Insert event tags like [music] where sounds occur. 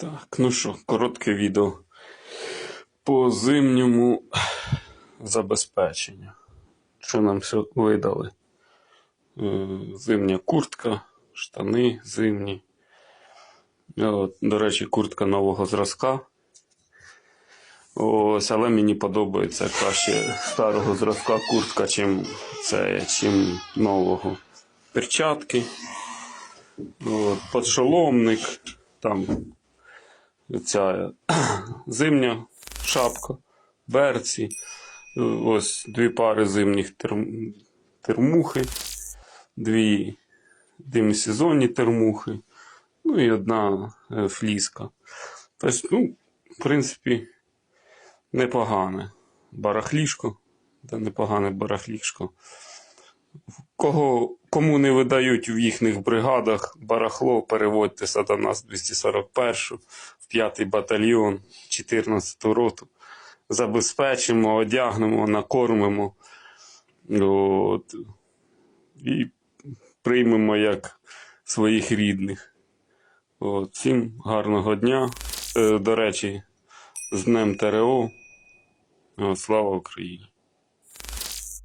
Так, ну що, коротке відео по зимньому забезпеченню. Що нам все видали? Е, Зимня куртка, штани зимні. От, до речі, куртка нового зразка. Ось, але мені подобається краще старого зразка куртка, чим це, чим нового. Перчатки. От, подшоломник. Там ця [clears throat] зимня шапка, берці. Ось дві пари зимніх терм... термухи, дві демісезонні термухи, ну і одна е, фліска. Тобто, ну, в принципі, непогане барахлішко, та непогане барахлішко. Кого, кому не видають в їхніх бригадах барахло, переводьтеся до нас 241 в 5-й батальйон, 14-ту роту. Забезпечимо, одягнемо, накормимо. От, і приймемо як своїх рідних. От, всім гарного дня. Е, До речі, з Днем ТРО. Слава Україні!